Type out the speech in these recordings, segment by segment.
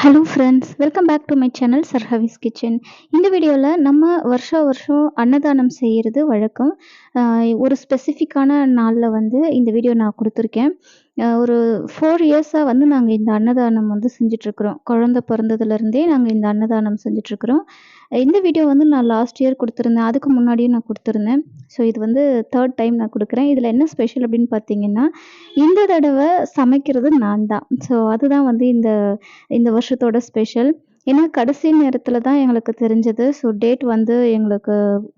Hello friends welcome back to my channel சர்ஹவிஸ் kitchen இந்த வீடியோவில் நம்ம வருஷம் வருஷம் அன்னதானம் செய்கிறது வழக்கம். ஒரு ஸ்பெசிஃபிக்கான நாளில் வந்து இந்த வீடியோ நான் கொடுத்துருக்கேன். ஒரு ஃபோர் இயர்ஸாக வந்து நாங்கள் இந்த அன்னதானம் வந்து செஞ்சிட்ருக்குறோம். குழந்த பிறந்ததுலேருந்தே நாங்கள் இந்த அன்னதானம் செஞ்சிட்ருக்குறோம். இந்த வீடியோ வந்து நான் லாஸ்ட் இயர் கொடுத்துருந்தேன். அதுக்கு முன்னாடியும் நான் கொடுத்துருந்தேன். ஸோ இது வந்து தேர்ட் டைம் நான் கொடுக்குறேன். இதில் என்ன ஸ்பெஷல் அப்படின்னு பார்த்தீங்கன்னா இந்த தடவை சமைக்கிறது நான் தான் ஸோ அதுதான் வந்து இந்த இந்த வருஷத்தோட ஸ்பெஷல் ஏன்னா கடைசி நேரத்தில் தான் எங்களுக்கு தெரிஞ்சது. ஸோ டேட் வந்து எங்களுக்கு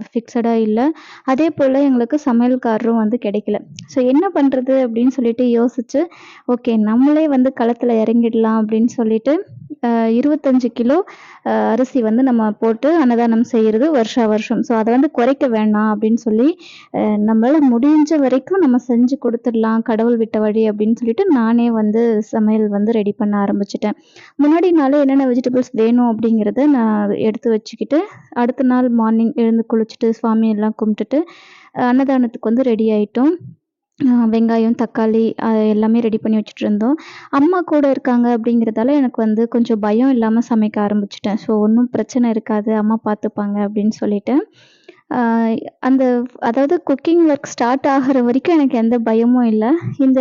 ஃபிக்ஸடாக இல்லை. அதே போல் எங்களுக்கு சமையல்காரரும் வந்து கிடைக்கல. ஸோ என்ன பண்ணுறது அப்படின்னு சொல்லிட்டு யோசிச்சு ஓகே நம்மளே வந்து களத்தில் இறங்கிடலாம் அப்படின்னு சொல்லிட்டு இருபத்தஞ்சு கிலோ அரிசி வந்து நம்ம போட்டு அன்னதானம் செய்கிறது வருஷா வருஷம். ஸோ அதை வந்து குறைக்க வேண்டாம் அப்படின்னு சொல்லி நம்மளால் முடிஞ்ச வரைக்கும் நம்ம செஞ்சு கொடுத்துடலாம் கடவுள் விட்ட வழி அப்படின்னு சொல்லிட்டு நானே வந்து சமையல் வந்து ரெடி பண்ண ஆரம்பிச்சிட்டேன். முன்னாடி நாள் என்னென்ன வெஜிடபிள்ஸ் வேணும் அப்படிங்கிறத நான் எடுத்து வச்சுக்கிட்டு அடுத்த நாள் மார்னிங் எழுந்து குளிச்சுட்டு சுவாமியெல்லாம் கும்பிட்டுட்டு அன்னதானத்துக்கு வந்து ரெடி ஆயிட்டோம். வெங்காயம் தக்காளி எல்லாமே ரெடி பண்ணி வச்சுட்டு இருந்தோம் அம்மா கூட இருக்காங்க அப்படிங்கிறதால எனக்கு வந்து கொஞ்சம் பயம் இல்லாமல் சமைக்க ஆரம்பிச்சிட்டேன். ஸோ ஒன்றும் பிரச்சனை இருக்காது. அம்மா பார்த்துப்பாங்க அப்படின்னு சொல்லிட்டு. அந்த அதாவது குக்கிங் ஒர்க் ஸ்டார்ட் ஆகிற வரைக்கும் எனக்கு எந்த பயமும் இல்லை. இந்த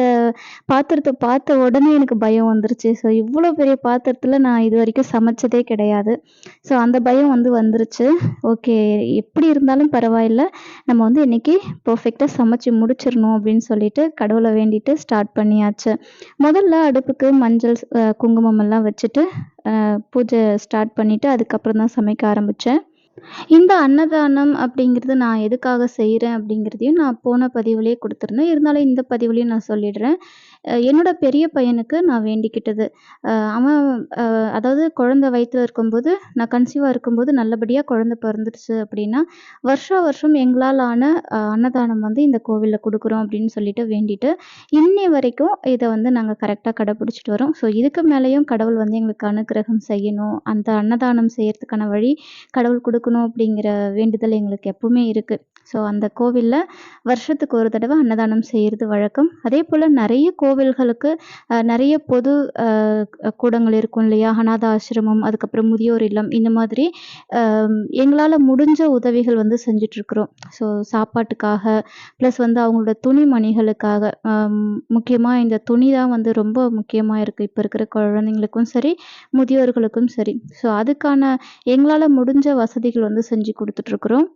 பாத்திரத்தை பார்த்த உடனே எனக்கு பயம் வந்துருச்சு. ஸோ இவ்வளோ பெரிய பாத்திரத்தில் நான் இது வரைக்கும் சமைச்சதே கிடையாது. ஸோ அந்த பயம் வந்து வந்துருச்சு. ஓகே எப்படி இருந்தாலும் பரவாயில்ல. நம்ம வந்து இன்னைக்கு பர்ஃபெக்டாக சமைச்சு முடிச்சிடணும் அப்படின்னு சொல்லிட்டு கடவுளை வேண்டிட்டு ஸ்டார்ட் பண்ணியாச்சு. முதல்ல அடுப்புக்கு மஞ்சள் குங்குமம் எல்லாம் வச்சுட்டு பூஜை ஸ்டார்ட் பண்ணிவிட்டு அதுக்கப்புறம் தான் சமைக்க ஆரம்பித்தேன் இந்த அன்னதானம் அப்படிங்கிறது நான் எதுக்காக செய்கிறேன் அப்படிங்கிறதையும் நான் போன பதிவுலேயே கொடுத்துருந்தேன் இருந்தாலும் இந்த பதிவுலேயும் நான் சொல்லிடுறேன். என்னோட பெரிய பையனுக்கு நான் வேண்டிக்கிட்டது. அவன் அதாவது குழந்தை வயிற்றுல இருக்கும்போது நான் கன்சீவாக இருக்கும்போது நல்லபடியாக குழந்தை பிறந்துருச்சு அப்படின்னா வருஷா வருஷம் எங்களால் ஆன அன்னதானம் வந்து இந்த கோவிலில் கொடுக்குறோம் அப்படின்னு சொல்லிட்டு வேண்டிட்டு இன்னி வரைக்கும் இதை வந்து நாங்கள் கரெக்டாக கடைப்பிடிச்சிட்டு வரோம். ஸோ இதுக்கு மேலேயும் கடவுள் வந்து எங்களுக்கு அனுக்கிரகம் செய்யணும். அந்த அன்னதானம் செய்யறதுக்கான வழி கடவுள் கொடுக்கணும் அப்படிங்கிற வேண்டுதல் எங்களுக்கு எப்பவுமே இருக்குது ஸோ அந்த கோவிலில் வருஷத்துக்கு ஒரு தடவை அன்னதானம் செய்கிறது வழக்கம். அதே போல் நிறைய கோவில்களுக்கு நிறைய பொது கூடங்கள் இருக்கும் இல்லையா? அநாத ஆசிரமம் அதுக்கப்புறம் முதியோர் இல்லம் இந்த மாதிரி எங்களால் முடிஞ்ச உதவிகள் வந்து செஞ்சிட்ருக்குறோம். ஸோ சாப்பாட்டுக்காக ப்ளஸ் வந்து அவங்களோட துணி மணிகளுக்காக முக்கியமாக இந்த துணி தான் வந்து ரொம்ப முக்கியமாக இருக்குது இப்போ இருக்கிற குழந்தைங்களுக்கும் சரி முதியோர்களுக்கும் சரி. ஸோ அதுக்கான எங்களால் முடிஞ்ச வசதிகள் வந்து செஞ்சு கொடுத்துட்ருக்குறோம்.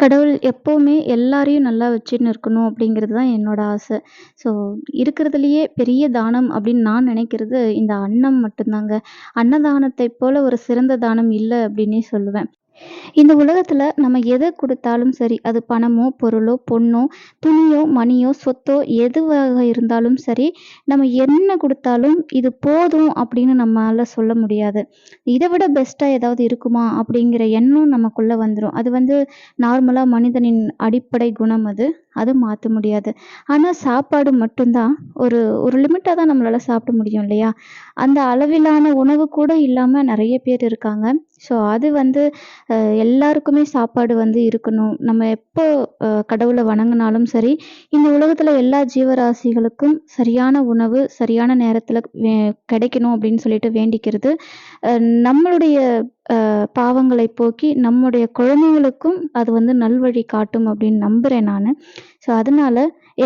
கடவுள் எப்போவுமே எல்லாரையும் நல்லா வச்சுன்னு இருக்கணும் அப்படிங்கிறது தான் என்னோட ஆசை. ஸோ இருக்கிறதுலையே பெரிய தானம் அப்படின்னு நான் நினைக்கிறது இந்த அன்னம் மட்டும்தாங்க. அன்னதானத்தை போல ஒரு சிறந்த தானம் இல்லை அப்படின்னே சொல்லுவேன். இந்த உலகத்தில் நம்ம எதை கொடுத்தாலும் சரி அது பணமோ பொருளோ பொண்ணோ துணியோ மணியோ சொத்தோ எதுவாக இருந்தாலும் சரி நம்ம என்ன கொடுத்தாலும் இது போதும் அப்படின்னு நம்மளால சொல்ல முடியாது. இதை விட பெஸ்ட்டாக ஏதாவது இருக்குமா அப்படிங்கிற எண்ணம் நமக்குள்ளே வந்துடும் அது வந்து நார்மலாக மனிதனின் அடிப்படை குணம் அது. அது மாற்ற முடியாது. ஆனால் சாப்பாடு மட்டும்தான் ஒரு ஒரு லிமிட்டாக தான் நம்மளால் சாப்பிட முடியும் இல்லையா? அந்த அளவிலான உணவு கூட இல்லாமல் நிறைய பேர் இருக்காங்க. ஸோ அது வந்து எல்லாருக்குமே சாப்பாடு வந்து இருக்கணும். நம்ம எப்போ கடவுளை வணங்கினாலும் சரி இந்த உலகத்தில் எல்லா ஜீவராசிகளுக்கும் சரியான உணவு சரியான நேரத்தில் கிடைக்கணும் அப்படின்னு சொல்லிட்டு வேண்டிக்கிறது நம்மளுடைய பாவங்களை போக்கி நம்முடைய குழந்தைங்களுக்கும் அது வந்து நல்வழி காட்டும் அப்படின்னு நம்புகிறேன் நான். ஸோ அதனால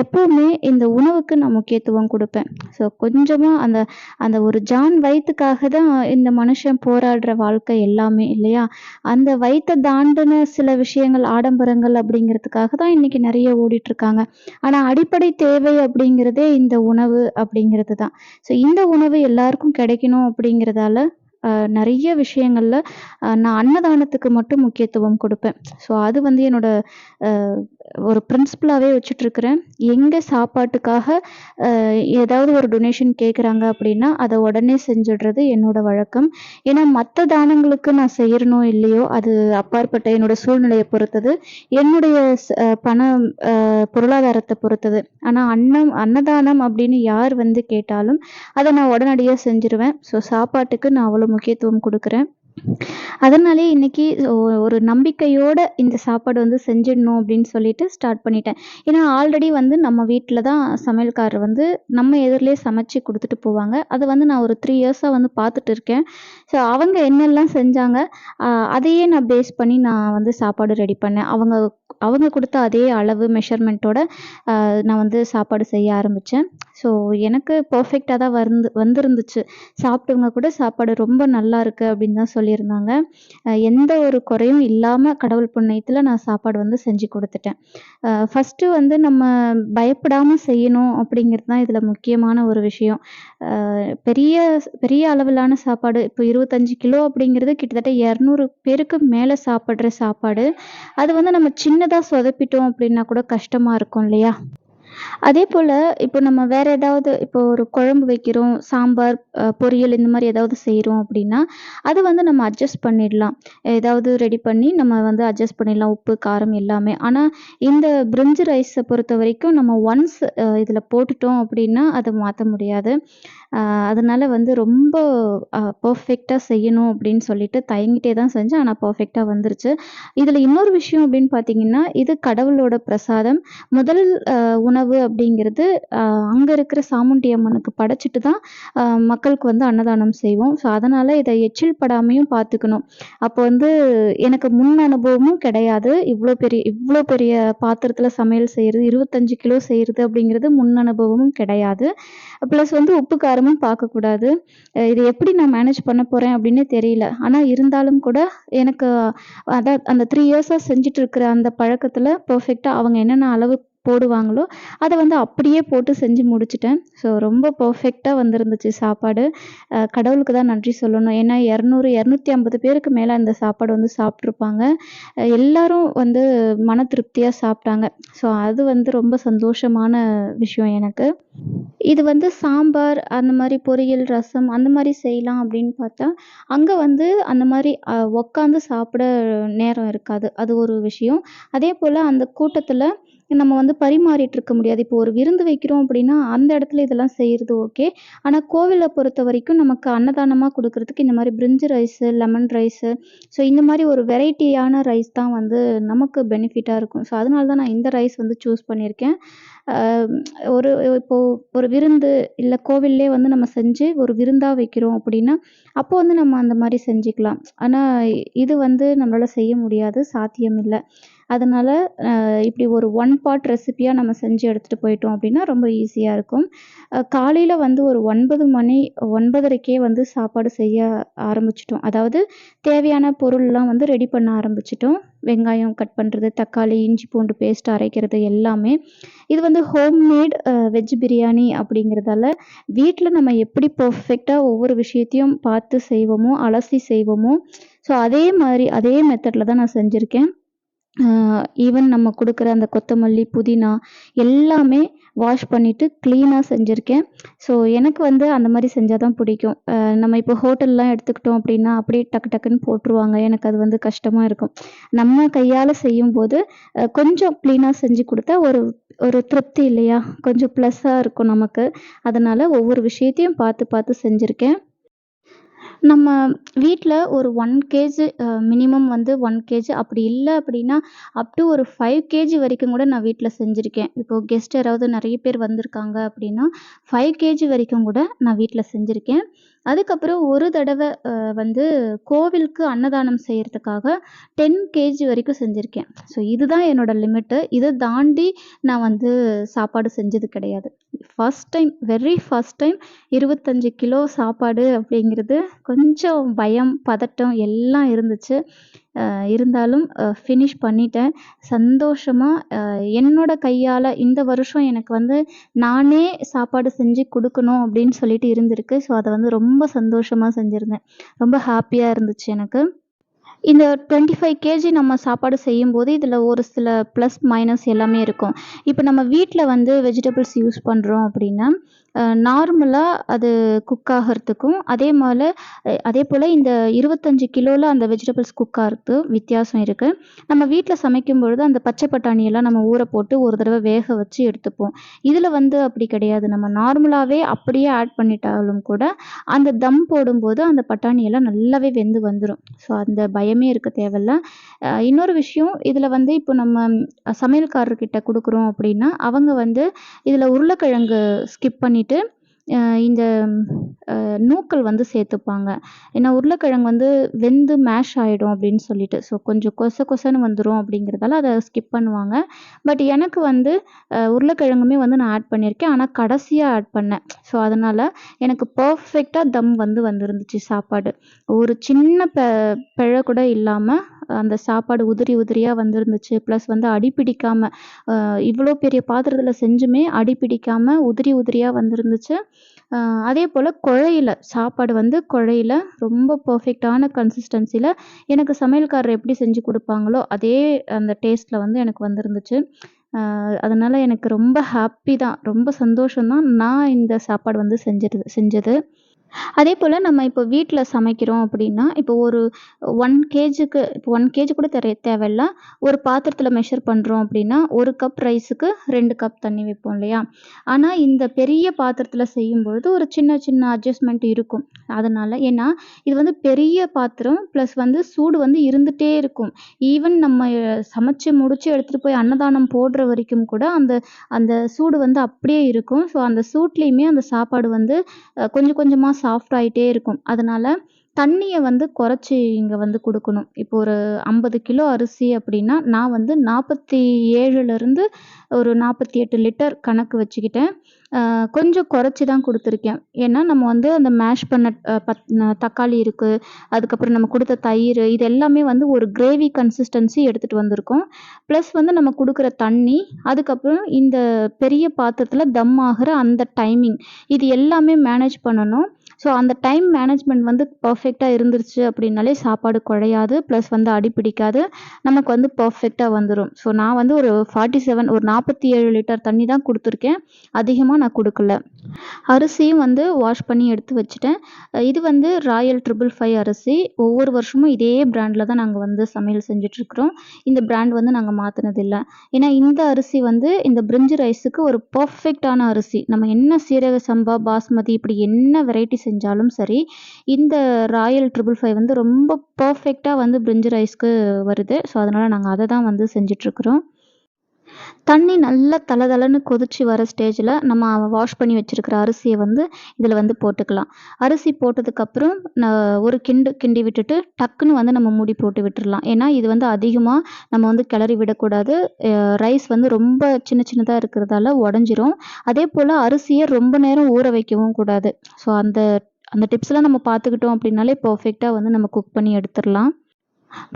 எப்போவுமே இந்த உணவுக்கு நான் முக்கியத்துவம் கொடுப்பேன். ஸோ கொஞ்சமாக அந்த அந்த ஒரு ஜான் வயிற்றுக்காக தான் இந்த மனுஷன் போராடுற வாழ்க்கை எல்லாமே இல்லையா? அந்த வயிற்றை தாண்டின சில விஷயங்கள் ஆடம்பரங்கள் அப்படிங்கிறதுக்காக தான் இன்னைக்கு நிறைய ஓடிட்டுருக்காங்க. ஆனால் அடிப்படை தேவை அப்படிங்கிறதே இந்த உணவு அப்படிங்கிறது தான். ஸோ இந்த உணவு எல்லாருக்கும் கிடைக்கணும் அப்படிங்கிறதால நிறைய விஷயங்கள்ல நான் அன்னதானத்துக்கு மட்டும் முக்கியத்துவம் கொடுப்பேன். ஸோ அது வந்து என்னோட ஒரு பிரின்சிபலாகவே வச்சுட்ருக்கிறேன். எங்கே சாப்பாட்டுக்காக ஏதாவது ஒரு டொனேஷன் கேட்குறாங்க அப்படின்னா அதை உடனே செஞ்சிடுறது என்னோட வழக்கம். ஏன்னா மற்ற தானங்களுக்கு நான் செய்யறனோ இல்லையோ அது அப்பாற்பட்ட என்னோட சூழ்நிலையை பொறுத்தது. என்னுடைய பண பொருளாதாரத்தை பொறுத்தது. ஆனால் அன்னம் அன்னதானம் அப்படின்னு யார் வந்து கேட்டாலும் அதை நான் உடனடியாக செஞ்சிருவேன். ஸோ சாப்பாட்டுக்கு நான் அவ்வளோ முக்கியத்துவம் கொடுக்குறேன் அதனாலேயே இன்னைக்கு ஒரு நம்பிக்கையோட இந்த சாப்பாடு வந்து செஞ்சிடணும் அப்படின்னு சொல்லிட்டு ஸ்டார்ட் பண்ணிட்டேன். ஏன்னா ஆல்ரெடி வந்து நம்ம வீட்டில் தான் சமையல்காரர் வந்து நம்ம எதிர்லயே சமைச்சு கொடுத்துட்டு போவாங்க. அதை வந்து நான் ஒரு த்ரீ இயர்ஸாக வந்து பார்த்துட்டு இருக்கேன். ஸோ அவங்க என்னெல்லாம் செஞ்சாங்க, அதையே நான் பேஸ் பண்ணி நான் வந்து சாப்பாடு ரெடி பண்ணேன். அவங்க அவங்க கொடுத்த அதே அளவு மெஷர்மெண்ட்டோட நான் வந்து சாப்பாடு செய்ய ஆரம்பித்தேன் ஸோ எனக்கு பர்ஃபெக்டாக தான் வந்து வந்திருந்துச்சு. சாப்பிட்டவங்க கூட சாப்பாடு ரொம்ப நல்லா இருக்குது அப்படின்னு தான் சொல்லியிருந்தாங்க. எந்த ஒரு குறையும் இல்லாமல் கடவுள் புண்ணியத்தில் நான் சாப்பாடு வந்து செஞ்சு கொடுத்துட்டேன் ஃபஸ்ட்டு வந்து நம்ம பயப்படாமல் செய்யணும் அப்படிங்கிறது தான் இதில் முக்கியமான ஒரு விஷயம். பெரிய பெரிய அளவிலான சாப்பாடு இப்போ 25 கிலோ அப்படிங்கிறது கிட்டத்தட்ட 200 பேருக்கு மேலே சாப்பிட்ற சாப்பாடு. அது வந்து நம்ம சின்னதாக சொதப்பிட்டோம் அப்படின்னா கூட கஷ்டமாக இருக்கும் இல்லையா? அதே போல் இப்போ நம்ம வேற ஏதாவது இப்போ ஒரு குழம்பு வைக்கிறோம், சாம்பார், பொரியல் இந்த மாதிரி ஏதாவது செய்கிறோம் அப்படின்னா, அது வந்து நம்ம அட்ஜஸ்ட் பண்ணிடலாம். ஏதாவது ரெடி பண்ணி நம்ம வந்து அட்ஜஸ்ட் பண்ணிடலாம். உப்பு, காரம் எல்லாமே. ஆனா இந்த பிரிஞ்சு ரைஸை பொறுத்த வரைக்கும் நம்ம ஒன்ஸ் இதில் இதுல போட்டுட்டோம் அப்படின்னா, அதை மாத்த முடியாது. அ அதனால வந்து ரொம்ப பர்ஃபெக்டாக பெர்ஃபெக்ட்டா செய்யணும் அப்படின்னு சொல்லிட்டு தயங்கிட்டே தான் செஞ்சேன். ஆனா பர்ஃபெக்டாக வந்துருச்சு. இதுல இன்னொரு விஷயம் அப்படின்னு பார்த்தீங்கன்னா, இது கடவுளோட பிரசாதம். முதல் உணவு அப்படிங்கிறது அங்கே இருக்கிற சாமுண்டி அம்மனுக்கு படைச்சிட்டு தான் மக்களுக்கு வந்து அன்னதானம் செய்வோம். ஸோ அதனால் இதை எச்சில் படாமையும் பார்த்துக்கணும். அப்போ வந்து எனக்கு முன் அனுபவமும் கிடையாது. இவ்வளோ பெரிய இவ்வளோ பெரிய பாத்திரத்தில் சமையல் செய்கிறது இருபத்தஞ்சு கிலோ செய்கிறது அப்படிங்கிறது முன் அனுபவமும் கிடையாது. ப்ளஸ் வந்து உப்பு, காரமும் பார்க்கக்கூடாது. இது எப்படி நான் மேனேஜ் பண்ண போகிறேன் அப்படின்னே தெரியல. ஆனால் இருந்தாலும் கூட எனக்கு அதான் அந்த த்ரீ இயர்ஸாக செஞ்சுட்டு இருக்கிற அந்த பழக்கத்தில் பர்ஃபெக்டாக அவங்க என்னென்ன அளவு போடுவாங்களோ, அதை வந்து அப்படியே போட்டு செஞ்சு முடிச்சிட்டேன் ஸோ ரொம்ப பர்ஃபெக்டாக வந்திருந்துச்சு சாப்பாடு. கடவுளுக்கு தான் நன்றி சொல்லணும். ஏன்னா 200, 250 பேருக்கு மேலே அந்த சாப்பாடு வந்து சாப்பிட்ருப்பாங்க எல்லாரும் வந்து மன திருப்தியாக சாப்பிட்டாங்க ஸோ அது வந்து ரொம்ப சந்தோஷமான விஷயம் எனக்கு. இது வந்து சாம்பார், அந்த மாதிரி பொரியல், ரசம் அந்த மாதிரி செய்யலாம் அப்படின்னு பார்த்தா, அங்கே வந்து அந்த மாதிரி உக்காந்து உட்காந்து சாப்பிட நேரம் இருக்காது. அது ஒரு விஷயம். அதே போல் அந்த கூட்டத்தில் நம்ம வந்து பரிமாறிட்டு இருக்க முடியாது. இப்போ ஒரு விருந்து வைக்கிறோம் அப்படின்னா, அந்த இடத்துல இதெல்லாம் செய்கிறது ஓகே. ஆனால் கோவிலை பொறுத்த வரைக்கும் நமக்கு அன்னதானமாக கொடுக்கறதுக்கு இந்த மாதிரி பிரிஞ்சு ரைஸு, லெமன் ரைஸு, ஸோ இந்த மாதிரி ஒரு வெரைட்டியான ரைஸ் தான் வந்து நமக்கு பெனிஃபிட்டாக இருக்கும். ஸோ அதனால தான் நான் இந்த ரைஸ் வந்து சூஸ் பண்ணியிருக்கேன். ஒரு இப்போ ஒரு விருந்து இல்லை கோவில்லே வந்து நம்ம செஞ்சு ஒரு விருந்தாக வைக்கிறோம் அப்படின்னா, அப்போ வந்து நம்ம அந்த மாதிரி செஞ்சுக்கலாம். ஆனால் இது வந்து நம்மளால் செய்ய முடியாது. சாத்தியம் இல்லை அதனால் இப்படி ஒரு ஒன் பாட் ரெசிபியாக நம்ம செஞ்சு எடுத்துகிட்டு போயிட்டோம் அப்படின்னா, ரொம்ப ஈஸியாக இருக்கும். காலையில் வந்து ஒரு ஒன்பது மணி 9:30க்கே வந்து சாப்பாடு செய்ய ஆரம்பிச்சிட்டோம் அதாவது தேவையான பொருள்லாம் வந்து ரெடி பண்ண ஆரம்பிச்சிட்டோம் வெங்காயம் கட் பண்ணுறது தக்காளி, இஞ்சி பூண்டு பேஸ்ட் அரைக்கிறது எல்லாமே. இது வந்து ஹோம்மேட் வெஜ் பிரியாணி அப்படிங்கிறதால, வீட்டில் நம்ம எப்படி பர்ஃபெக்டாக ஒவ்வொரு விஷயத்தையும் பார்த்து செய்வோமோ, அலசி செய்வோமோ, ஸோ அதே மாதிரி அதே மெத்தடில் தான் நான் செஞ்சுருக்கேன் ஈவன் நம்ம கொடுக்குற அந்த கொத்தமல்லி, புதினா எல்லாமே வாஷ் பண்ணிவிட்டு க்ளீனாக செஞ்சுருக்கேன் ஸோ எனக்கு வந்து அந்த மாதிரி செஞ்சால் தான் பிடிக்கும். நம்ம இப்போ ஹோட்டல்லாம் எடுத்துக்கிட்டோம் அப்படின்னா, அப்படியே டக்கு டக்குன்னு போட்டுருவாங்க. எனக்கு அது வந்து கஷ்டமாக இருக்கும். நம்ம கையால் செய்யும்போது கொஞ்சம் க்ளீனாக செஞ்சு கொடுத்தா ஒரு ஒரு திருப்தி இல்லையா? கொஞ்சம் ப்ளஸ்ஸாக இருக்கும் நமக்கு. அதனால் ஒவ்வொரு விஷயத்தையும் பார்த்து பார்த்து செஞ்சுருக்கேன் நம்ம வீட்டில் ஒரு ஒன் கேஜி மினிமம் வந்து ஒன் கேஜி அப்படி இல்லை அப்படின்னா, அப்டூ ஒரு ஃபைவ் கேஜி வரைக்கும் கூட நான் வீட்டில் செஞ்சுருக்கேன். இப்போது கெஸ்ட் யாராவது நிறைய பேர் வந்திருக்காங்க அப்படின்னா, ஃபைவ் கேஜி வரைக்கும் கூட நான் வீட்டில் செஞ்சுருக்கேன். அதுக்கப்புறம் ஒரு தடவை வந்து கோவிலுக்கு அன்னதானம் செய்கிறதுக்காக டென் கேஜி வரைக்கும் செஞ்சுருக்கேன் ஸோ இதுதான் என்னோடய லிமிட்டு. இதை தாண்டி நான் வந்து சாப்பாடு செஞ்சது கிடையாது. First time very first time 25 kilo சாப்பாடு அப்படிங்கிறது கொஞ்சம் பயம், பதட்டம் எல்லாம் இருந்துச்சு. இருந்தாலும் ஃபினிஷ் பண்ணிட்டேன். சந்தோஷமாக என்னோட கையால் இந்த வருஷம் எனக்கு வந்து நானே சாப்பாடு செஞ்சு கொடுக்கணும் அப்படின்னு சொல்லிட்டு இருந்திருக்கு. ஸோ அதை வந்து ரொம்ப சந்தோஷமாக செஞ்சுருந்தேன் ரொம்ப ஹாப்பியாக இருந்துச்சு எனக்கு. இந்த 25 கேஜி நம்ம சாப்பாடு செய்யும்போது, இதில் ஒரு சில ப்ளஸ், மைனஸ் எல்லாமே இருக்கும். இப்போ நம்ம வீட்டில் வந்து வெஜிடபிள்ஸ் யூஸ் பண்ணுறோம் அப்படின்னா, நார்மலாக அது குக் ஆகிறதுக்கும் அதே மாதிரி அதே போல் இந்த இருபத்தஞ்சி கிலோவில் அந்த வெஜிடபிள்ஸ் குக் ஆகிறது வித்தியாசம் இருக்குது நம்ம வீட்ல சமைக்கும்பொழுது அந்த பச்சை பட்டாணியெல்லாம் நம்ம ஊற போட்டு ஒரு தடவை வேக வச்சு எடுத்துப்போம். இதில் வந்து அப்படி கிடையாது. நம்ம நார்மலாகவே அப்படியே ஆட் பண்ணிட்டாலும் கூட, அந்த தம் போடும்போது அந்த பட்டாணி எல்லாம் நல்லாவே வெந்து வந்துடும் ஸோ அந்த பயமே இருக்க தேவையில்ல. இன்னொரு விஷயம், இதில் வந்து இப்போ நம்ம சமையல்காரர்கிட்ட கொடுக்குறோம் அப்படின்னா, அவங்க வந்து இதில் உருளைக்கிழங்கு ஸ்கிப் பண்ணி பண்ணிவிட்டு இந்த நூக்கல் வந்து சேர்த்துப்பாங்க. ஏன்னா உருளைக்கிழங்கு வந்து வெந்து மேஷ் ஆகிடும் அப்படின்னு சொல்லிட்டு. ஸோ கொஞ்சம் கொச கொசன்னு வந்துடும் அப்படிங்கிறதால அதை ஸ்கிப் பண்ணுவாங்க. பட் எனக்கு வந்து உருளைக்கிழங்குமே வந்து நான் ஆட் பண்ணியிருக்கேன். ஆனால் கடைசியாக ஆட் பண்ணேன். ஸோ அதனால் எனக்கு பர்ஃபெக்டாக தம் வந்து வந்திருந்துச்சு சாப்பாடு. ஒரு சின்ன பெ பிழை கூட இல்லாமல் அந்த சாப்பாடு உதிரி உதிரியாக வந்திருந்துச்சு. ப்ளஸ் வந்து அடி பிடிக்காமல் இவ்வளோ பெரிய பாத்திரத்தில் செஞ்சுமே அடி பிடிக்காமல் உதிரி உதிரியாக வந்திருந்துச்சு. அதே போல் குழையில் சாப்பாடு வந்து குழையில ரொம்ப பர்ஃபெக்டான கன்சிஸ்டன்சியில் எனக்கு சமையல்காரர் எப்படி செஞ்சு கொடுப்பாங்களோ அதே அந்த டேஸ்ட்டில் வந்து எனக்கு வந்திருந்துச்சு. அதனால் எனக்கு ரொம்ப ஹாப்பி தான். ரொம்ப சந்தோஷம் தான். நான் இந்த சாப்பாடு வந்து செஞ்சது செஞ்சது. அதே போல் நம்ம இப்போ வீட்டில் சமைக்கிறோம் அப்படின்னா, இப்போ ஒரு ஒன் கேஜிக்கு இப்போ ஒன் கேஜி கூட தெரிய தேவையில்ல. ஒரு பாத்திரத்தில் மெஷர் பண்றோம் அப்படின்னா, ஒரு கப் ரைஸுக்கு ரெண்டு கப் தண்ணி வைப்போம் இல்லையா? ஆனால் இந்த பெரிய பாத்திரத்தில் செய்யும்பொழுது ஒரு சின்ன சின்ன அட்ஜஸ்ட்மெண்ட் இருக்கும். அதனால ஏன்னா இது வந்து பெரிய பாத்திரம் ப்ளஸ் வந்து சூடு வந்து இருந்துகிட்டே இருக்கும். ஈவன் நம்ம சமைச்சு முடிச்சு எடுத்துகிட்டு போய் அன்னதானம் போடுற வரைக்கும் கூட அந்த அந்த சூடு வந்து அப்படியே இருக்கும். ஸோ அந்த சூட்லேயுமே அந்த சாப்பாடு வந்து கொஞ்சம் கொஞ்சமாக சாஃப்ட் ஆகிட்டே இருக்கும். அதனால தண்ணியை வந்து குறைச்சி இங்கே வந்து கொடுக்கணும் இப்போ ஒரு 50 கிலோ அரிசி அப்படின்னா, நான் வந்து 47லிருந்து ஒரு 48 லிட்டர் கணக்கு வச்சுக்கிட்டேன். கொஞ்சம் குறைச்சி தான் கொடுத்துருக்கேன் ஏன்னா நம்ம வந்து அந்த மேஷ் பண்ண பத் தக்காளி இருக்குது அதுக்கப்புறம் நம்ம கொடுத்த தயிர் இது எல்லாமே வந்து ஒரு கிரேவி கன்சிஸ்டன்சி எடுத்துகிட்டு வந்திருக்கோம். ப்ளஸ் வந்து நம்ம கொடுக்குற தண்ணி, அதுக்கப்புறம் இந்த பெரிய பாத்திரத்தில் தம் ஆகிற அந்த டைமிங். இது எல்லாமே மேனேஜ் பண்ணணும். ஸோ அந்த டைம் மேனேஜ்மெண்ட் வந்து பர்ஃபெக்டாக இருந்துருச்சு அப்படின்னாலே சாப்பாடு குறையாது ப்ளஸ் வந்து அடி பிடிக்காது. நமக்கு வந்து பர்ஃபெக்டாக வந்துடும் ஸோ நான் வந்து ஒரு 47 ஒரு 47 லிட்டர் தண்ணி தான் கொடுத்துருக்கேன். அதிகமாக நான் கொடுக்கல. அரிசியும் வந்து வாஷ் பண்ணி எடுத்து வச்சுட்டேன். இது வந்து ராயல் ட்ரிபிள் ஃபைவ் அரிசி. ஒவ்வொரு வருஷமும் இதே பிராண்டில் தான் நாங்கள் வந்து சமையல் செஞ்சிட்ருக்குறோம் இந்த பிராண்ட் வந்து நாங்கள் மாற்றினதில்லை ஏன்னா இந்த அரிசி வந்து இந்த பிரிஞ்சு ரைஸுக்கு ஒரு பர்ஃபெக்டான அரிசி. நம்ம என்ன சீரக சம்பா, பாஸ்மதி இப்படி என்ன வெரைட்டி செஞ்சாலும் சரி, இந்த ராயல் ட்ரிபிள் ஃபைவ் வந்து ரொம்ப பர்ஃபெக்டாக வந்து பிரிஞ்சு ரைஸ்க்கு வருது. ஸோ அதனால் நாங்கள் அதை தான் வந்து செஞ்சிட்ருக்குறோம் தண்ணி நல்லா தளதளன்னு கொதிச்சு வர ஸ்டேஜில் நம்ம வாஷ் பண்ணி வச்சுருக்கிற அரிசியை வந்து இதில் வந்து போட்டுக்கலாம். அரிசி போட்டதுக்கப்புறம் ஒரு கிண்டு கிண்டி விட்டுட்டு, டக்குன்னு வந்து நம்ம மூடி போட்டு விட்டுடலாம் ஏன்னா இது வந்து அதிகமாக நம்ம வந்து கிளறி விடக்கூடாது. ரைஸ் வந்து ரொம்ப சின்ன சின்னதாக இருக்கிறதால உடஞ்சிரும் அதே போல் அரிசியை ரொம்ப நேரம் ஊற வைக்கவும் கூடாது. ஸோ அந்த அந்த டிப்ஸ்லாம் நம்ம பார்த்துக்கிட்டோம் அப்படின்னாலே பர்ஃபெக்டாக வந்து நம்ம குக் பண்ணி எடுத்துடலாம்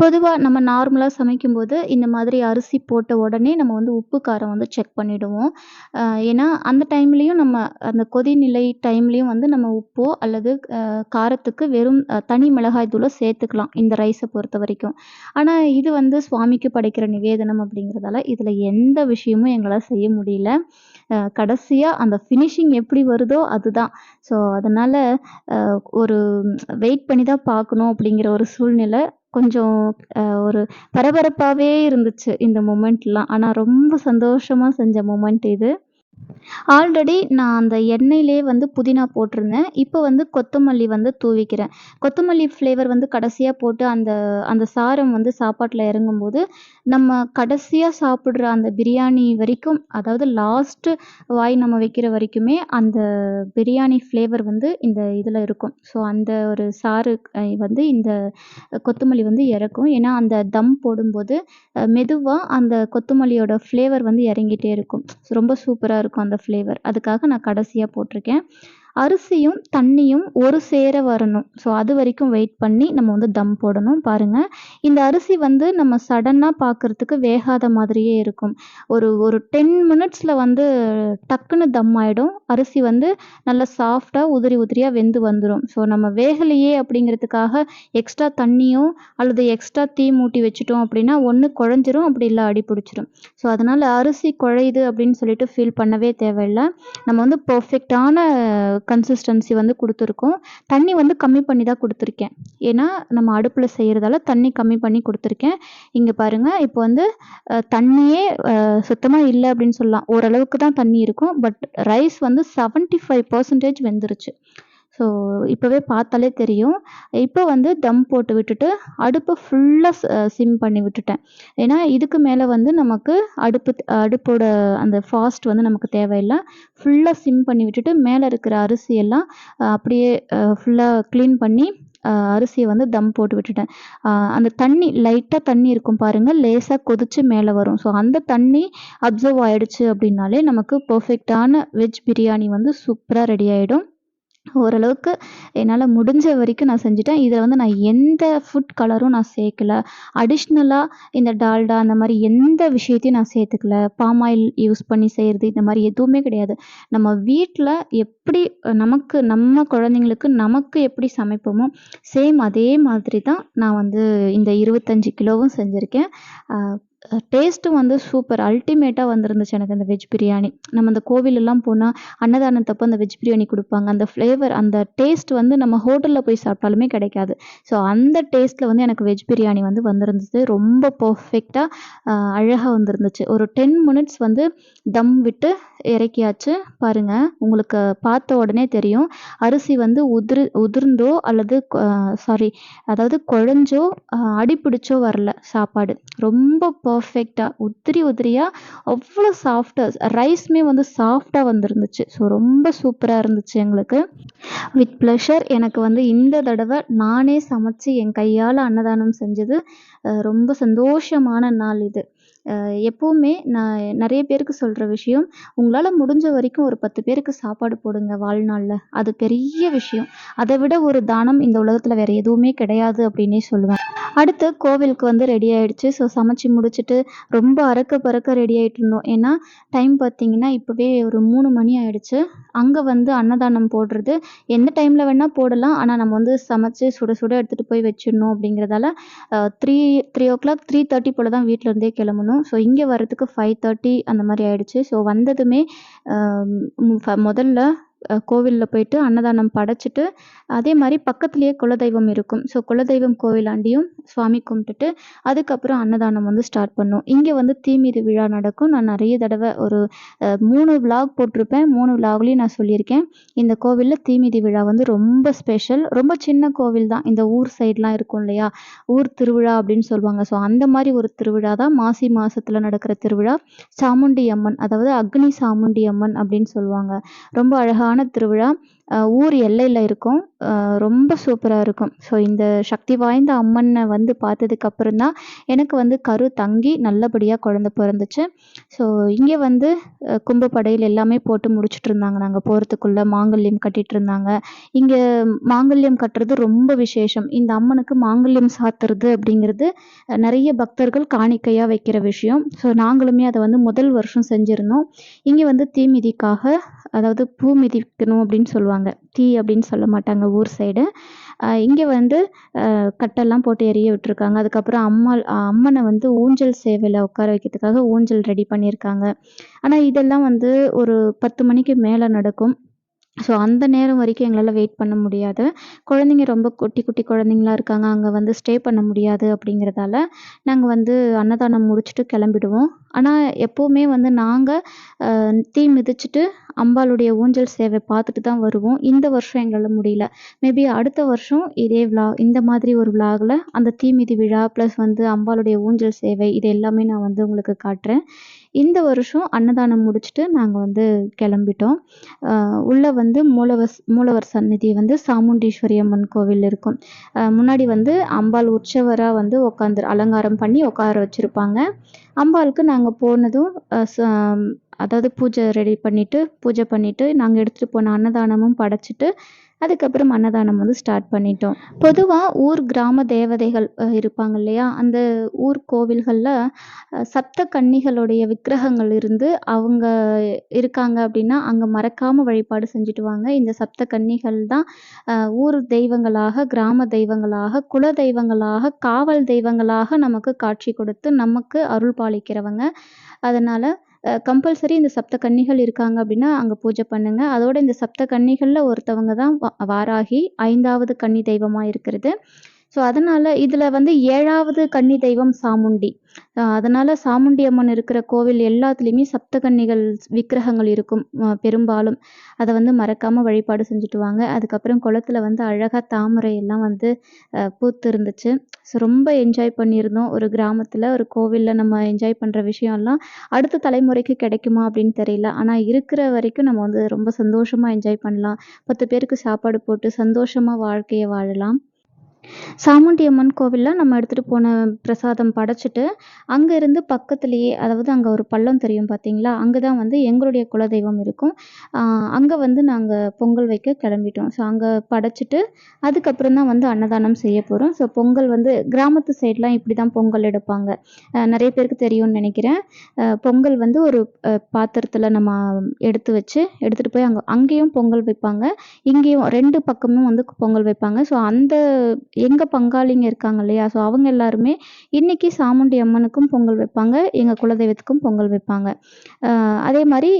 பொதுவாக நம்ம நார்மலாக சமைக்கும்போது, இந்த மாதிரி அரிசி போட்ட உடனே நம்ம வந்து உப்பு, காரம் வந்து செக் பண்ணிடுவோம். அ ஏன்னா அந்த டைம்லேயும் நம்ம அந்த கொதிநிலை டைம்லேயும் வந்து நம்ம உப்போ அல்லது காரத்துக்கு வெறும் தனி மிளகாய் தூளோ சேர்த்துக்கலாம். இந்த ரைஸை பொறுத்த வரைக்கும் ஆனால் இது வந்து சுவாமிக்கு படைக்கிற நிவேதனம் அப்படிங்கிறதால, இதில் எந்த விஷயமும் எங்களால் செய்ய முடியல. கடைசியாக அந்த ஃபினிஷிங் எப்படி வருதோ அதுதான். ஸோ அதனால் ஒரு வெயிட் பண்ணி தான் பார்க்கணும் அப்படிங்கிற ஒரு சூழ்நிலை. கொஞ்சம் ஒரு பரபரப்பாகவே இருந்துச்சு இந்த மூமெண்ட்லாம் ஆனால் ரொம்ப சந்தோஷமாக செஞ்ச மூமெண்ட் இது. ஆல்ரெடி நான் அந்த எண்ணெயிலே வந்து புதினா போட்டிருந்தேன். இப்போ வந்து கொத்தமல்லி வந்து தூவிக்கிறேன். கொத்தமல்லி ஃப்ளேவர் வந்து கடைசியாக போட்டு அந்த அந்த சாரம் வந்து சாப்பாட்டில் இறங்கும்போது, நம்ம கடைசியாக சாப்பிட்ற அந்த பிரியாணி வரைக்கும், அதாவது லாஸ்ட்டு வாய் நம்ம வைக்கிற வரைக்குமே அந்த பிரியாணி ஃப்ளேவர் வந்து இந்த இதில் இருக்கும். ஸோ அந்த ஒரு சாறு வந்து இந்த கொத்தமல்லி வந்து இறக்கும். ஏன்னா அந்த தம் போடும்போது மெதுவாக அந்த கொத்தமல்லியோட ஃப்ளேவர் வந்து இறங்கிட்டே இருக்கும். ரொம்ப சூப்பராக இருக்கும் அந்த ஃப்ளேவர். அதுக்காக நான் கடைசியாக போட்டிருக்கேன். அரிசியும் தண்ணியும் ஒரு சேர வரணும். ஸோ அது வரைக்கும் வெயிட் பண்ணி நம்ம வந்து தம் போடணும். பாருங்கள் இந்த அரிசி வந்து நம்ம சடனாக பார்க்குறதுக்கு வேகாத மாதிரியே இருக்கும். ஒரு ஒரு டென் மினிட்ஸில் வந்து டக்குன்னு தம் ஆகிடும் அரிசி வந்து நல்லா சாஃப்டாக உதிரி உதிரியாக வெந்து வந்துடும் ஸோ நம்ம வேகலையே அப்படிங்கிறதுக்காக எக்ஸ்ட்ரா தண்ணியோ அல்லது எக்ஸ்ட்ரா தீ மூட்டி வச்சுட்டோம் அப்படின்னா ஒன்று குழஞ்சிரும் அப்படி இல்லை அடி பிடிச்சிரும். ஸோ அதனால் அரிசி குழையுது அப்படின்னு சொல்லிட்டு ஃபீல் பண்ணவே தேவையில்லை. நம்ம வந்து பர்ஃபெக்டான கன்சிஸ்டன்சி வந்து கொடுத்துருக்கோம். தண்ணி வந்து கம்மி பண்ணி தான் கொடுத்துருக்கேன். ஏன்னா நம்ம அடுப்பில் செய்கிறதால தண்ணி கம்மி பண்ணி கொடுத்துருக்கேன். இங்கே பாருங்கள் இப்போ வந்து தண்ணியே சுத்தமாக இல்லை அப்படின்னு சொல்லலாம். ஓரளவுக்கு தான் தண்ணி இருக்கும். பட் ரைஸ் வந்து செவன்ட்டி ஃபைவ் பர்சன்டேஜ் வெந்துருச்சு. ஸோ இப்போவே பார்த்தாலே தெரியும். இப்போ வந்து தம் போட்டு விட்டுட்டு அடுப்பை ஃபுல்லாக சிம் பண்ணி விட்டுட்டேன். ஏன்னா இதுக்கு மேலே வந்து நமக்கு அடுப்பு அடுப்போட அந்த ஃபாஸ்ட் வந்து நமக்கு தேவையில்லை. ஃபுல்லாக சிம் பண்ணி விட்டுட்டு மேலே இருக்கிற அரிசியெல்லாம் அப்படியே ஃபுல்லாக க்ளீன் பண்ணி அரிசியை வந்து தம் போட்டு விட்டுட்டேன். அந்த தண்ணி லைட்டாக தண்ணி இருக்கும் பாருங்கள் லேசாக கொதித்து மேலே வரும். ஸோ அந்த தண்ணி அப்சர்வ் ஆகிடுச்சு அப்படின்னாலே நமக்கு பர்ஃபெக்டான வெஜ் பிரியாணி வந்து சூப்பராக ரெடி ஆகிடும் ஓரளவுக்கு என்னால் முடிஞ்ச வரைக்கும் நான் செஞ்சுட்டேன். இதில் வந்து நான் எந்த ஃபுட் கலரும் நான் சேர்க்கல. அடிஷ்னலாக இந்த டால்டா அந்த மாதிரி எந்த விஷயத்தையும் நான் சேர்த்துக்கல. பாம் ஆயில் யூஸ் பண்ணி செய்கிறது இந்த மாதிரி எதுவுமே கிடையாது. நம்ம வீட்டில் எப்படி நமக்கு நம்ம குழந்தைங்களுக்கு நமக்கு எப்படி சமைப்போமோ சேம் அதே மாதிரி தான் நான் வந்து இந்த இருபத்தஞ்சி கிலோவும் செஞ்சுருக்கேன். டேஸ்ட்டும் வந்து சூப்பர் அல்டிமேட்டாக வந்துருந்துச்சு எனக்கு அந்த வெஜ் பிரியாணி நம்ம அந்த கோவிலெல்லாம் போனால் அன்னதானத்தப்போ அந்த வெஜ் பிரியாணி கொடுப்பாங்க. அந்த ஃப்ளேவர் அந்த டேஸ்ட் வந்து நம்ம ஹோட்டலில் போய் சாப்பிட்டாலுமே கிடைக்காது. ஸோ அந்த டேஸ்ட்டில் வந்து எனக்கு வெஜ் பிரியாணி வந்து வந்திருந்தது. ரொம்ப பர்ஃபெக்டாக அழகாக வந்துருந்துச்சு. ஒரு டென் மினிட்ஸ் வந்து தம் விட்டு இறக்கியாச்சு. பாருங்கள் உங்களுக்கு பார்த்த உடனே தெரியும். அரிசி வந்து உதிர் உதிர்ந்தோ அல்லது சாரி அதாவது குழஞ்சோ அடிப்பிடிச்சோ வரல சாப்பாடு. ரொம்ப பர்ஃபெக்டாக உதிரி உதிரியாக அவ்வளோ சாஃப்டாக ரைஸுமே வந்து சாஃப்டாக வந்துருந்துச்சு. ஸோ ரொம்ப சூப்பராக இருந்துச்சு எங்களுக்கு. வித் ப்ளஷர் எனக்கு வந்து இந்த தடவை நானே சமைச்சு என் கையால் அன்னதானம் செஞ்சது ரொம்ப சந்தோஷமான நாள் இது. எப்போவுமே நான் நிறைய பேருக்கு சொல்கிற விஷயம் உங்களால் முடிஞ்ச வரைக்கும் ஒரு பத்து பேருக்கு சாப்பாடு போடுங்க வாழ்நாளில். அது பெரிய விஷயம். அதை விட ஒரு தானம் இந்த உலகத்தில் வேறு எதுவுமே கிடையாது அப்படின்னே சொல்லுவேன். அடுத்து கோவிலுக்கு வந்து ரெடி ஆகிடுச்சு ஸோ சமைச்சு முடிச்சுட்டு ரொம்ப அறக்க பறக்க ரெடி ஆகிட்டு இருந்தோம். ஏன்னா டைம் பார்த்தீங்கன்னா இப்போவே ஒரு மூணு மணி ஆகிடுச்சு அங்கே வந்து அன்னதானம் போடுறது. எந்த டைமில் வேணால் போடலாம். ஆனால் நம்ம வந்து சமைச்சு சுட சுட எடுத்துகிட்டு போய் வச்சிடணும் அப்படிங்கிறதால three three o'clock three thirty போல் தான் வீட்டிலேருந்தே கிளம்பணும். ஸோ இங்கே வர்றதுக்கு ஃபைவ் தேர்ட்டி அந்த மாதிரி ஆயிடுச்சு. ஸோ வந்ததுமே முதல்ல கோவிலில் போயிட்டு அன்னதானம் படைச்சிட்டு அதே மாதிரி பக்கத்துலேயே குலதெய்வம் இருக்கும். ஸோ குலதெய்வம் கோவிலாண்டியும் சுவாமி கும்பிட்டுட்டு அதுக்கப்புறம் அன்னதானம் வந்து ஸ்டார்ட் பண்ணோம். இங்கே வந்து தீமிதி விழா நடக்கும். நான் நிறைய தடவை ஒரு மூணு விலாக் போட்டிருப்பேன். மூணு விலாக்லேயும் நான் சொல்லியிருக்கேன். இந்த கோவிலில் தீமிதி விழா வந்து ரொம்ப ஸ்பெஷல் ரொம்ப சின்ன கோவில் தான். இந்த ஊர் சைட்லாம் இருக்கும் இல்லையா? ஊர் திருவிழா அப்படின்னு சொல்லுவாங்க. ஸோ அந்த மாதிரி ஒரு திருவிழா தான் மாசி மாதத்தில் நடக்கிற திருவிழா. சாமுண்டி அம்மன் அதாவது அக்னி சாமுண்டி அம்மன் அப்படின்னு சொல்லுவாங்க. ரொம்ப அழகான திருவிழா ஊர் எல்லையில் இருக்கும். ரொம்ப சூப்பராக இருக்கும். ஸோ இந்த சக்தி வாய்ந்த அம்மனை வந்து பார்த்ததுக்கப்புறம் தான் எனக்கு வந்து கரு தங்கி நல்லபடியாக குழந்த பிறந்துச்சு. ஸோ இங்கே வந்து கும்பப்படையில் எல்லாமே போட்டு முடிச்சுட்டு இருந்தாங்க. நாங்கள் போகிறதுக்குள்ளே மாங்கல்யம் கட்டிகிட்டு இருந்தாங்க. இங்கே மாங்கல்யம் கட்டுறது ரொம்ப விசேஷம். இந்த அம்மனுக்கு மாங்கல்யம் சாத்துறது அப்படிங்கிறது நிறைய பக்தர்கள் காணிக்கையாக வைக்கிற விஷயம். ஸோ நாங்களுமே அதை வந்து முதல் வருஷம் செஞ்சுருந்தோம். இங்கே வந்து தீமிதிக்காக அதாவது பூ மிதிக்கணும் அப்படின்னு சொல்லுவாங்க. தீ அப்படின்னு சொல்ல மாட்டாங்க ஊர் சைடு இங்கே வந்து கட்டெல்லாம் போட்டு எரிய விட்டுருக்காங்க. அதுக்கப்புறம் அம்மா அம்மனை வந்து ஊஞ்சல் சேவையில் உட்கார வைக்கிறதுக்காக ஊஞ்சல் ரெடி பண்ணியிருக்காங்க ஆனால் இதெல்லாம் வந்து ஒரு பத்து மணிக்கு மேலே நடக்கும். ஸோ அந்த நேரம் வரைக்கும் எங்களால் வெயிட் பண்ண முடியாது. குழந்தைங்க ரொம்ப குட்டி குட்டி குழந்தைங்களா இருக்காங்க. அங்கே வந்து ஸ்டே பண்ண முடியாது அப்படிங்கிறதால நாங்கள் வந்து அன்னதானம் முடிச்சுட்டு கிளம்பிடுவோம். ஆனால் எப்போவுமே வந்து நாங்கள் தீ மிதிச்சுட்டு அம்பாளுடைய ஊஞ்சல் சேவை பார்த்துட்டு தான் வருவோம். இந்த வருஷம் எங்களால் முடியல. மேபி அடுத்த வருஷம் இதே விழா இந்த மாதிரி ஒரு விழாவில் அந்த தீமிதி விழா ப்ளஸ் வந்து அம்பாளுடைய ஊஞ்சல் சேவை இது எல்லாமே நான் வந்து உங்களுக்கு காட்டுறேன். இந்த வருஷம் அன்னதானம் முடிச்சுட்டு நாங்கள் வந்து கிளம்பிட்டோம். உள்ளே வந்து மூலவர் மூலவர் சந்நிதி வந்து சாமுண்டீஸ்வரி அம்மன் கோவில் இருக்கும். முன்னாடி வந்து அம்பாள் உற்சவராக வந்து உட்காந்து அலங்காரம் பண்ணி உட்கார வச்சுருப்பாங்க. அம்பாளுக்கு நாங்கள் போனதும் அதாவது பூஜை ரெடி பண்ணிவிட்டு பூஜை பண்ணிவிட்டு நாங்கள் எடுத்துகிட்டு போன அன்னதானமும் படைச்சிட்டு அதுக்கப்புறம் அன்னதானம் வந்து ஸ்டார்ட் பண்ணிட்டோம். பொதுவாக ஊர் கிராம தேவதைகள் இருப்பாங்க இல்லையா? அந்த ஊர் கோவில்களில் சப்த கன்னிகளுடைய விக்கிரகங்கள் இருந்து அவங்க இருக்காங்க அப்படின்னா அங்கே மறக்காமல் வழிபாடு செஞ்சுட்டு வாங்க இந்த சப்த கன்னிகள் தான் ஊர் தெய்வங்களாக கிராம தெய்வங்களாக குல தெய்வங்களாக காவல் தெய்வங்களாக நமக்கு காட்சி கொடுத்து நமக்கு அருள் பாலிக்கிறவங்க. அதனால் கம்பல்சரி இந்த சப்த கன்னிகள் இருக்காங்க அப்படின்னா அங்கே பூஜை பண்ணுங்க. அதோட இந்த சப்த கன்னிகளில் ஒருத்தவங்க தான் வாராகி ஐந்தாவது கன்னி தெய்வமாக இருக்கிறது. ஸோ அதனால் இதில் வந்து ஏழாவது கன்னி தெய்வம் சாமுண்டி. அதனால் சாமுண்டி அம்மன் இருக்கிற கோவில் எல்லாத்துலேயுமே சப்தகன்னிகள் விக்கிரகங்கள் இருக்கும் பெரும்பாலும். அதை வந்து மறக்காமல் வழிபாடு செஞ்சுட்டு வாங்க. அதுக்கப்புறம் குளத்துல வந்து அழகாக தாமரை எல்லாம் வந்து பூத்து இருந்துச்சு ஸோ ரொம்ப என்ஜாய் பண்ணியிருந்தோம். ஒரு கிராமத்தில் ஒரு கோவிலில் நம்ம என்ஜாய் பண்ணுற விஷயம்லாம் அடுத்த தலைமுறைக்கு கிடைக்குமா அப்படின்னு தெரியல. ஆனால் இருக்கிற வரைக்கும் நம்ம வந்து ரொம்ப சந்தோஷமாக என்ஜாய் பண்ணலாம். பத்து பேருக்கு சாப்பாடு போட்டு சந்தோஷமாக வாழ்க்கையை வாழலாம். சாமுண்டி அம்மன் கோவிலில் நம்ம எடுத்துகிட்டு போன பிரசாதம் படைச்சிட்டு அங்கேருந்து பக்கத்துலேயே அதாவது அங்கே ஒரு பள்ளம் தெரியும் பார்த்தீங்களா அங்கே தான் வந்து எங்களுடைய குலதெய்வம் இருக்கும். அங்கே வந்து நாங்கள் பொங்கல் வைக்க கிளம்பிட்டோம். ஸோ அங்கே படைச்சிட்டு அதுக்கப்புறம் தான் வந்து அன்னதானம் செய்ய போகிறோம் ஸோ பொங்கல் வந்து கிராமத்து சைட்லாம் இப்படி தான் பொங்கல் எடுப்பாங்க. நிறைய பேருக்கு தெரியும்னு நினைக்கிறேன். பொங்கல் வந்து ஒரு பாத்திரத்தில் நம்ம எடுத்து வச்சு எடுத்துகிட்டு போய் அங்கே அங்கேயும் பொங்கல் வைப்பாங்க. இங்கேயும் ரெண்டு பக்கமும் வந்து பொங்கல் வைப்பாங்க. ஸோ அந்த எங்கள் பங்காளிங்க இருக்காங்க இல்லையா? ஸோ அவங்க எல்லாருமே இன்றைக்கி சாமுண்டி அம்மனுக்கும் பொங்கல் வைப்பாங்க எங்கள் குலதெய்வத்துக்கும் பொங்கல் வைப்பாங்க. அதே மாதிரி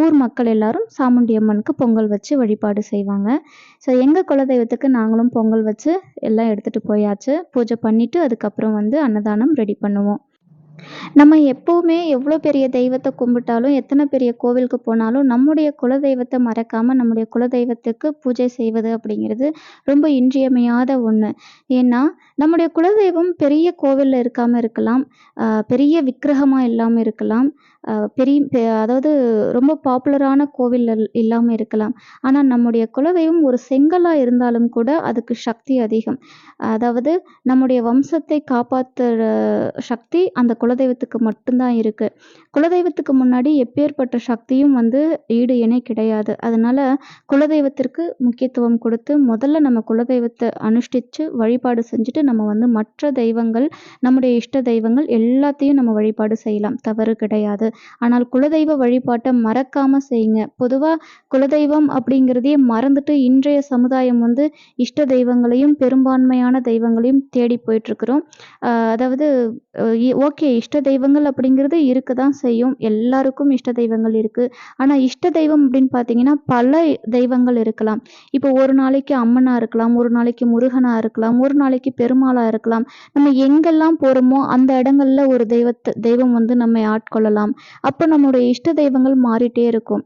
ஊர் மக்கள் எல்லாரும் சாமுண்டி அம்மனுக்கு பொங்கல் வச்சு வழிபாடு செய்வாங்க. ஸோ எங்கள் குலதெய்வத்துக்கு நாங்களும் பொங்கல் வச்சு எல்லாம் எடுத்துகிட்டு போயாச்சு. பூஜை பண்ணிவிட்டு அதுக்கப்புறம் வந்து அன்னதானம் ரெடி பண்ணுவோம். நம்ம எப்போவுமே எவ்வளோ பெரிய தெய்வத்தை கும்பிட்டாலும் எத்தனை பெரிய கோவிலுக்கு போனாலும் நம்முடைய குலதெய்வத்தை மறக்காமல் நம்முடைய குலதெய்வத்துக்கு பூஜை செய்வது அப்படிங்கிறது ரொம்ப இன்றியமையாத ஒன்று ஏன்னா நம்முடைய குலதெய்வம் பெரிய கோவிலில் இருக்காமல் இருக்கலாம். பெரிய விக்கிரகமாக இல்லாமல் இருக்கலாம். பெரிய அதாவது ரொம்ப பாப்புலரான கோவில் இல்லாமல் இருக்கலாம். ஆனால் நம்முடைய குலதெய்வம் ஒரு செங்கலாக இருந்தாலும் கூட அதுக்கு சக்தி அதிகம். அதாவது நம்முடைய வம்சத்தை காப்பாற்றுற சக்தி அந்த குலதெய்வத்துக்கு மட்டும்தான் இருக்குது குலதெய்வத்துக்கு முன்னாடி எப்பேற்பட்ட சக்தியும் வந்து ஈடு இணை கிடையாது. அதனால் குலதெய்வத்திற்கு முக்கியத்துவம் கொடுத்து முதல்ல நம்ம குலதெய்வத்தை அனுஷ்டித்து வழிபாடு செஞ்சுட்டு நம்ம வந்து மற்ற தெய்வங்கள் நம்முடைய இஷ்ட தெய்வங்கள் எல்லாத்தையும் நம்ம வழிபாடு செய்யலாம். தவறு கிடையாது. ஆனால் குலதெய்வ வழிபாட்டை மறக்காமல் செய்யுங்க. பொதுவாக குலதெய்வம் அப்படிங்கிறதையே மறந்துட்டு இன்றைய சமுதாயம் வந்து இஷ்ட தெய்வங்களையும் பெரும்பான்மையான தெய்வங்களையும் தேடி போயிட்டுருக்குறோம். அதாவது ஓகே இஷ்ட தெய்வங்கள் அப்படிங்கிறது இருக்க தான் செய்யும். எல்லாருக்கும் இஷ்ட தெய்வங்கள் இருக்குது ஆனால் இஷ்ட தெய்வம் அப்படின்னு பார்த்தீங்கன்னா பல தெய்வங்கள் இருக்கலாம். இப்போ ஒரு நாளைக்கு அம்மனாக இருக்கலாம் ஒரு நாளைக்கு முருகனாக இருக்கலாம் ஒரு நாளைக்கு பெருமாளாக இருக்கலாம். நம்ம எங்கெல்லாம் போகிறோமோ அந்த இடங்கள்ல ஒரு தெய்வத்தை தெய்வம் வந்து நம்மை ஆட்கொள்ளலாம். அப்போ நம்முடைய இஷ்ட தெய்வங்கள் மாறிட்டே இருக்கும்.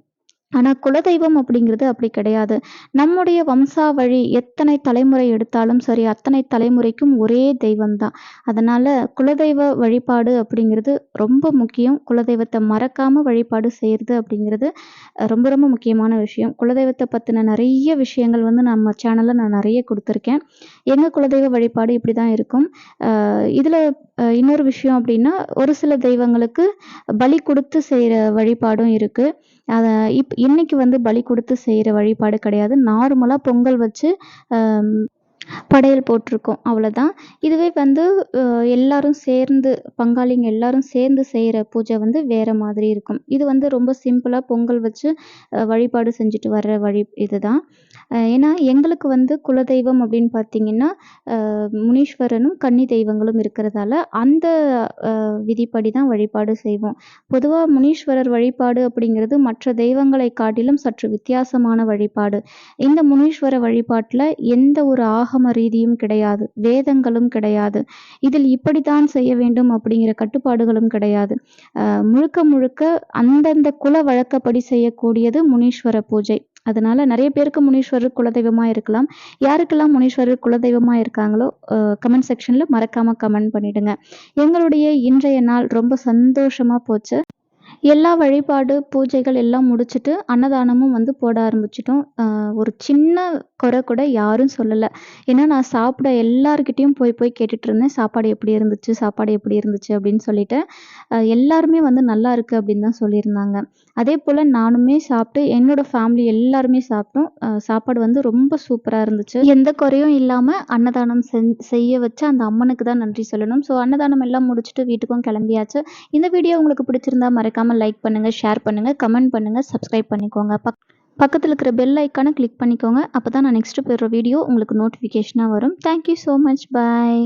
ஆனால் குலதெய்வம் அப்படிங்கிறது அப்படி கிடையாது. நம்முடைய வம்சாவழி எத்தனை தலைமுறை எடுத்தாலும் சரி அத்தனை தலைமுறைக்கும் ஒரே தெய்வம் தான் அதனால் குலதெய்வ வழிபாடு அப்படிங்கிறது ரொம்ப முக்கியம். குலதெய்வத்தை மறக்காமல் வழிபாடு செய்கிறது அப்படிங்கிறது ரொம்ப ரொம்ப முக்கியமான விஷயம். குலதெய்வத்தை பற்றின நிறைய விஷயங்கள் வந்து நம்ம சேனலில் நான் நிறைய கொடுத்துருக்கேன். எங்கள் குலதெய்வ வழிபாடு இப்படி தான் இருக்கும் இதில் இன்னொரு விஷயம் அப்படின்னா ஒரு சில தெய்வங்களுக்கு பலி கொடுத்து செய்கிற வழிபாடும் இருக்குது அதை இப் இன்னைக்கு வந்து பலி கொடுத்து செய்கிற வழிபாடு கிடையாது. நார்மலாக பொங்கல் வச்சு படையல் போட்டிருக்கோம். அவ்வளோதான் இதுவே வந்து எல்லாரும் சேர்ந்து பங்காளிங்க எல்லாரும் சேர்ந்து செய்கிற பூஜை வந்து வேறு மாதிரி இருக்கும். இது வந்து ரொம்ப சிம்பிளாக பொங்கல் வச்சு வழிபாடு செஞ்சுட்டு வர்ற வழி இதுதான். ஏன்னா எங்களுக்கு வந்து குலதெய்வம் அப்படின்னு பார்த்தீங்கன்னா முனீஸ்வரனும் கன்னி தெய்வங்களும் இருக்கிறதால அந்த விதிப்படி தான் வழிபாடு செய்வோம். பொதுவாக முனீஸ்வரர் வழிபாடு அப்படிங்கிறது மற்ற தெய்வங்களை காட்டிலும் சற்று வித்தியாசமான வழிபாடு. இந்த முனீஸ்வர வழிபாட்டில் எந்த ஒரு ஆகம ரீதியும் கிடையாது வேதங்களும் கிடையாது. இதில் இப்படித்தான் செய்ய வேண்டும் அப்படிங்கிற கட்டுப்பாடுகளும் கிடையாது. முழுக்க முழுக்க அந்தந்த குல வழக்கப்படி செய்யக்கூடியது முனீஸ்வர பூஜை. அதனால நிறைய பேருக்கு முனீஸ்வரர் குலதெய்வமா இருக்கலாம். யாருக்கெல்லாம் முனீஸ்வரர் குலதெய்வமா இருக்காங்களோ கமெண்ட் செக்ஷன்ல மறக்காம கமெண்ட் பண்ணிடுங்க. எங்களுடைய இன்றைய நாள் ரொம்ப சந்தோஷமா போச்சு. எல்லா வழிபாடு, பூஜைகள் எல்லாம் முடிச்சுட்டு, அன்னதானமும் வந்து போட ஆரம்பிச்சிட்டோம் ஒரு சின்ன குறை கூட யாரும் சொல்லலை ஏன்னா, நான் சாப்பிட எல்லாருக்கிட்டேயும் போய் போய் கேட்டுட்டுருந்தேன். "சாப்பாடு எப்படி இருந்துச்சு? சாப்பாடு எப்படி இருந்துச்சு?" அப்படின்னு சொல்லிட்டு. எல்லாருமே வந்து "நல்லா இருக்கு" அப்படின்னு தான் சொல்லியிருந்தாங்க. அதே போல் நானுமே சாப்பிட்டு, என்னோட ஃபேமிலி எல்லாருமே சாப்பிட்டோம். சாப்பாடு வந்து ரொம்ப சூப்பராக இருந்துச்சு. எந்த குறையும் இல்லாமல் அன்னதானம் செய்ய வச்சு அந்த அம்மனுக்கு தான் நன்றி சொல்லணும். ஸோ அன்னதானம் எல்லாம் முடிச்சுட்டு வீட்டுக்கும் கிளம்பியாச்சு. இந்த வீடியோ உங்களுக்கு பிடிச்சிருந்தா மறக்காமல் லைக் பண்ணுங்கள் ஷேர் பண்ணுங்கள் கமெண்ட் பண்ணுங்கள் சப்ஸ்கிரைப் பண்ணிக்கோங்க. பக் பக்கத்தில் இருக்கிற பெல் ஐக்கானை கிளிக் பண்ணிக்கோங்க. அப்போ தான் நான் நெக்ஸ்ட்டு போடுற வீடியோ உங்களுக்கு நோட்டிஃபிகேஷனாக வரும். Thank you so much. Bye.